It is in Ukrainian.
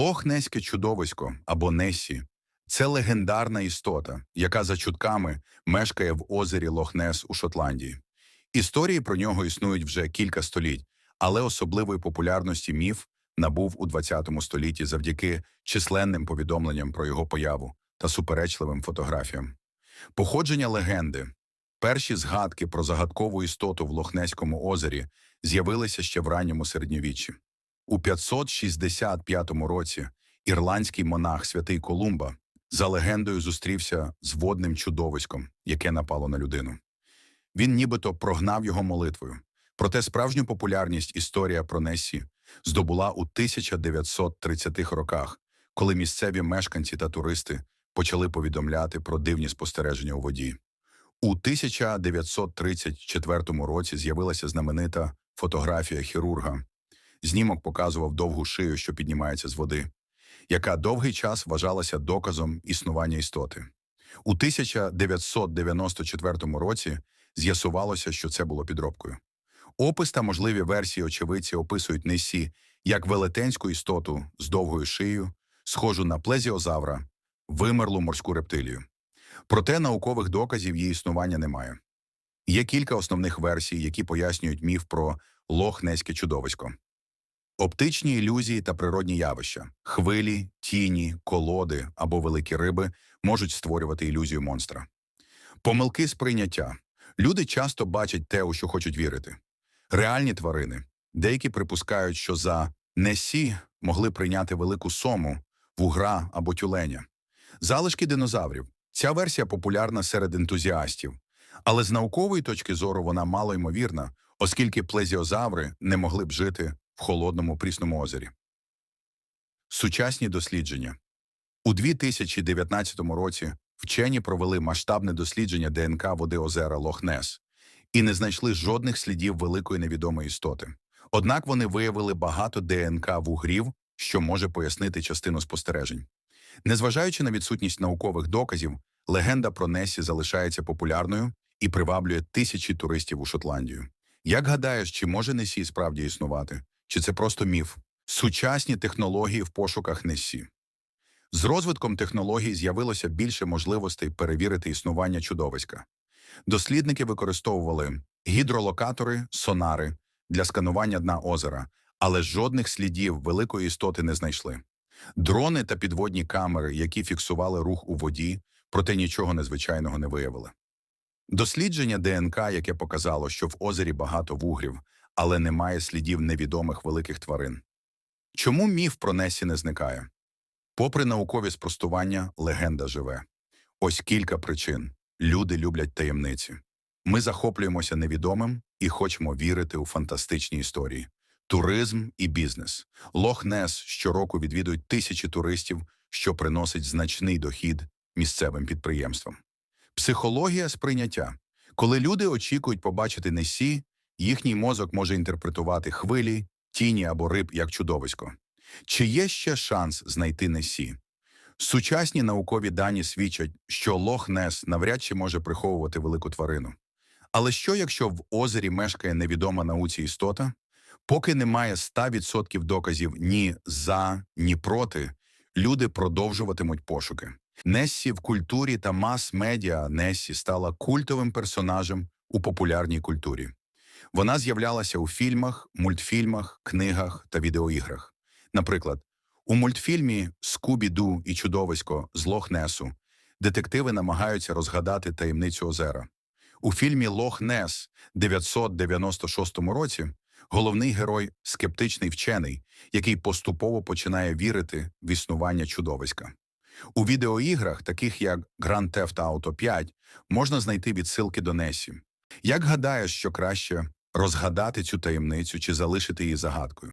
Лох-Неське чудовисько або Несі це легендарна істота, яка за чутками мешкає в озері Лох-Нес у Шотландії. Історії про нього існують вже кілька століть, але особливої популярності міф набув у ХХ столітті завдяки численним повідомленням про його появу та суперечливим фотографіям. Походження легенди. Перші згадки про загадкову істоту в Лохнеському озері з'явилися ще в ранньому середньовіччі. У 565 році ірландський монах святий Колумба за легендою зустрівся з водним чудовиськом, яке напало на людину. Він нібито прогнав його молитвою. Проте справжню популярність історія про Несі здобула у 1930-х роках, коли місцеві мешканці та туристи почали повідомляти про дивні спостереження у воді. У 1934 році з'явилася знаменита фотографія хірурга. Знімок показував довгу шию, що піднімається з води, яка довгий час вважалася доказом існування істоти. У 1994 році з'ясувалося, що це було підробкою. Опис та можливі версії очевидці описують Несі як велетенську істоту з довгою шиєю, схожу на плезіозавра, вимерлу морську рептилію. Проте наукових доказів її існування немає. Є кілька основних версій, які пояснюють міф про лох-неське чудовисько. Оптичні ілюзії та природні явища, хвилі, тіні, колоди або великі риби можуть створювати ілюзію монстра. Помилки сприйняття. Люди часто бачать те, у що хочуть вірити. Реальні тварини. Деякі припускають, що за Несі могли прийняти велику сому, вугра або тюленя. Залишки динозаврів. Ця версія популярна серед ентузіастів, але з наукової точки зору вона мало ймовірна, оскільки плезіозаври не могли б жити в холодному прісному озері. Сучасні дослідження у 2019 році вчені провели масштабне дослідження ДНК води озера Лох-Нес і не знайшли жодних слідів великої невідомої істоти. Однак вони виявили багато ДНК вугрів, що може пояснити частину спостережень. Незважаючи на відсутність наукових доказів, легенда про Несі залишається популярною і приваблює тисячі туристів у Шотландію. Як гадаєш, чи може Несі справді існувати? Чи це просто міф? Сучасні технології в пошуках Несі. З розвитком технологій з'явилося більше можливостей перевірити існування чудовиська. Дослідники використовували гідролокатори, сонари для сканування дна озера, але жодних слідів великої істоти не знайшли. Дрони та підводні камери, які фіксували рух у воді, проте нічого незвичайного не виявили. Дослідження ДНК, яке показало, що в озері багато вугрів, але немає слідів невідомих великих тварин. Чому міф про Несі не зникає? Попри наукові спростування, легенда живе. Ось кілька причин. Люди люблять таємниці. Ми захоплюємося невідомим і хочемо вірити у фантастичні історії. Туризм і бізнес. Лох-Нес щороку відвідують тисячі туристів, що приносить значний дохід місцевим підприємствам. Психологія сприйняття. Коли люди очікують побачити Несі, їхній мозок може інтерпретувати хвилі, тіні або риб як чудовисько. Чи є ще шанс знайти Несі? Сучасні наукові дані свідчать, що Лох-Нес навряд чи може приховувати велику тварину. Але що, якщо в озері мешкає невідома науці істота? Поки немає 100% доказів ні за, ні проти, люди продовжуватимуть пошуки. Нессі в культурі та мас-медіа Нессі стала культовим персонажем у популярній культурі. Вона з'являлася у фільмах, мультфільмах, книгах та відеоіграх. Наприклад, у мультфільмі Скубі-Ду і чудовисько з Лох-Несу детективи намагаються розгадати таємницю озера. У фільмі Лох-Нес 996 році головний герой скептичний вчений, який поступово починає вірити в існування чудовиська. У відеоіграх, таких як Grand Theft Auto 5, можна знайти відсилки до Несі. Як гадаєш, що краще розгадати цю таємницю чи залишити її загадкою?